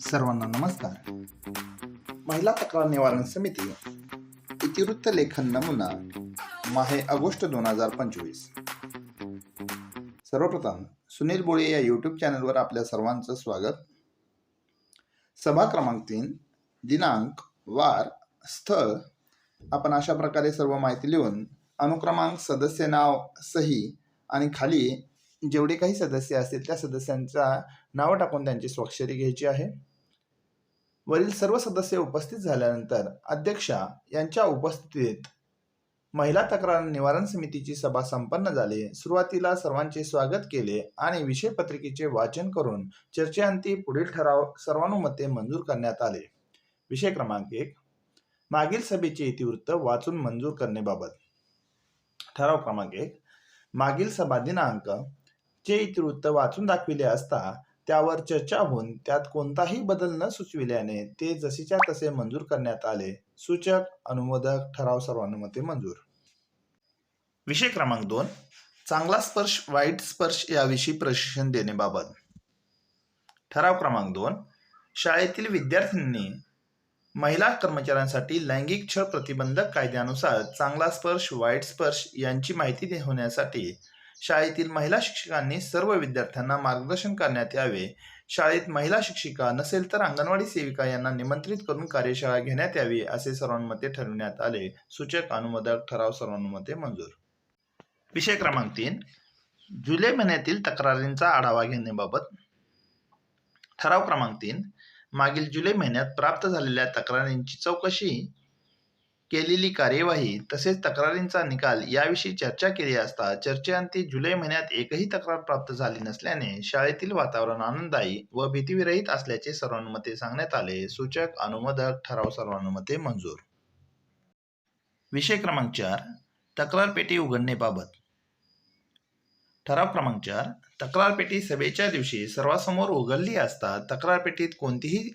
सर्वांना नमस्कार. महिला तक्रार निवारण समिती इतिवृत्त लेखन नमुना माहे ऑगस्ट दोन हजार पंचवीस. सर्वप्रथम सुनील बोळे या यूट्यूब चॅनलवर आपल्या सर्वांचं स्वागत. सभा क्रमांक तीन दिनांक वार स्थळ. आपण अशा प्रकारे सर्व माहिती लिहून अनुक्रमांक सदस्य नाव सही आणि खाली जेवढे काही सदस्य असतील त्या सदस्यांचा नाव टाकून त्यांची स्वाक्षरी घ्यायची आहे. वरील सर्व सदस्य उपस्थित झाल्यानंतर अध्यक्षा यांच्या उपस्थितीत महिला तक्रार निवारण समितीची सभा संपन्न झाली. सुरुवातीला सर्वांचे स्वागत केले आणि विषय पत्रिकेचे वाचन करून चर्चेअंती पुढील ठराव सर्वानुमते मंजूर करण्यात आले. विषय क्रमांक एक. मागील सभेचे इतिवृत्त वाचून मंजूर करण्याबाबत. ठराव क्रमांक एक. मागील सभा दिनांक चे इतिवृत्त वाचून दाखविले असता त्यावर चर्चा होऊन त्यात कोणताही बदल न सुचविल्याने ते जसेच्या तसे मंजूर करण्यात आले. सूचक अनुमोदक ठराव सर्वानुमते मंजूर. विषय क्रमांक दोन. चांगला स्पर्श वाईट स्पर्श याविषयी प्रशिक्षण देण्याबाबत ठराव क्रमांक दोन. शाळेतील विद्यार्थ्यांनी महिला कर्मचाऱ्यांसाठी लैंगिक छळ प्रतिबंधक कायद्यानुसार चांगला स्पर्श वाईट स्पर्श यांची माहिती होण्यासाठी शाळेतील महिला शिक्षकांनी सर्व विद्यार्थ्यांना मार्गदर्शन करण्यात यावे. शाळेत महिला शिक्षिका नसेल तर अंगणवाडी सेविका यांना निमंत्रित करून कार्यशाळा घेण्यात यावी असे सर्वांमध्ये ठरविण्यात आले. सूचक अनुमोदक ठराव सर्वांमध्ये मंजूर. विषय क्रमांक तीन. जुलै महिन्यातील तक्रारींचा आढावा घेण्याबाबत. ठराव क्रमांक तीन. मागील जुलै महिन्यात प्राप्त झालेल्या तक्रारींची चौकशी केलेली कार्यवाही तसेच तक्रारींचा निकाल याविषयी चर्चा केली असता चर्चेअंती जुलै महिन्यात एकही तक्रार प्राप्त झाली नसल्याने शाळेतील वातावरण आनंददायी व भीतीविरहित असल्याचे सर्वानुमते सांगण्यात आले. सूचक अनुमोदक ठराव सर्वानुमते मंजूर. विषय क्रमांक चार तक्रार पेटी उघडणेबाबत. ठराव क्रमांक चार तक्रार पेटी सभेच्या दिवशी सर्वांसमोर उघडली असता तक्रार पेटीत कोणतीही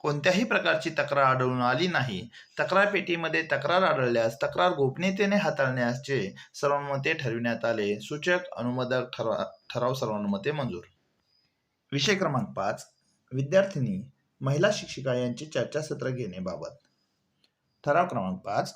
कोणत्याही प्रकारची तक्रार आढळून आली नाही. तक्रार पेटीमध्ये तक्रार आढळल्यास तक्रार गोपनीयतेने हाताळण्याचे सर्वानुमते ठरविण्यात आले. सूचक अनुमोदक ठरा ठराव सर्वानुमते मंजूर. विषय क्रमांक पाच. विद्यार्थिनी महिला शिक्षिका यांची चर्चासत्र घेण्याबाबत. ठराव क्रमांक पाच.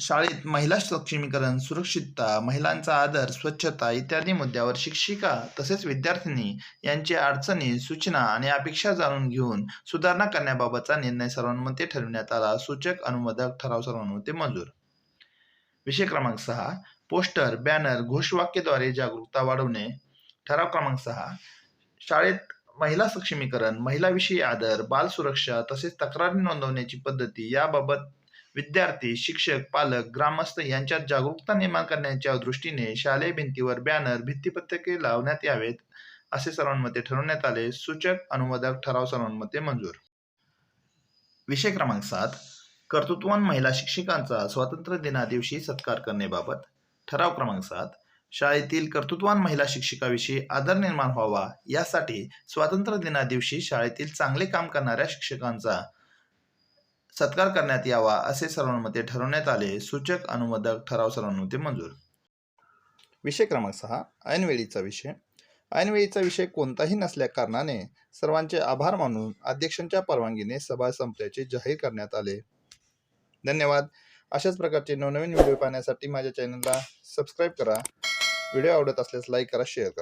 शाळेत महिला सक्षमीकरण सुरक्षितता महिलांचा आदर स्वच्छता इत्यादी मुद्द्यावर शिक्षिका तसेच विद्यार्थिनी यांची अडचणी सूचना आणि अपेक्षा जाणून घेऊन सुधारणा करण्याबाबतचा निर्णय सर्वांमध्ये ठरविण्यात आला. सूचक अनुमोदक ठराव सर्वांमध्ये मंजूर. विषय क्रमांक सहा. पोस्टर बॅनर घोषवाक्यद्वारे जागरूकता वाढवणे. ठराव क्रमांक सहा. शाळेत महिला सक्षमीकरण महिलाविषयी आदर बाल सुरक्षा तसेच तक्रारी नोंदवण्याची पद्धती याबाबत विद्यार्थी शिक्षक पालक ग्रामस्थ यांच्यात जागरूकता निर्माण करण्याच्या दृष्टीने शालेय भिंतीवर बॅनर भित्तीपत्रके लावण्यात यावेत असे सर्वांमध्ये ठरवण्यात आले. सूचक अनुवादक ठराव सर्वांमध्ये मंजूर. विषय क्रमांक सात. कर्तृत्ववान महिला शिक्षिकांचा स्वातंत्र्य दिना दिवशी सत्कार करण्याबाबत. ठराव क्रमांक सात. शाळेतील कर्तृत्वान महिला शिक्षकाविषयी आदर निर्माण व्हावा यासाठी स्वातंत्र्य दिना दिवशी शाळेतील चांगले काम करणाऱ्या शिक्षकांचा सत्कार करण्यात यावा असे सर्वांमध्ये ठरवण्यात आले सूचक अनुमोदक ठराव सर्वांमध्ये मंजूर. विषय क्रमांक सहा ऐनवेळीचा विषय. ऐनवेळीचा विषय कोणताही नसल्या कारणाने सर्वांचे आभार मानून अध्यक्षांच्या परवानगीने सभा संपल्याचे जाहीर करण्यात आले. धन्यवाद. अशाच प्रकारचे नवनवीन व्हिडिओ पाहण्यासाठी माझ्या चॅनलला सबस्क्राईब करा. व्हिडिओ आवडत असल्यास लाईक करा शेअर करा.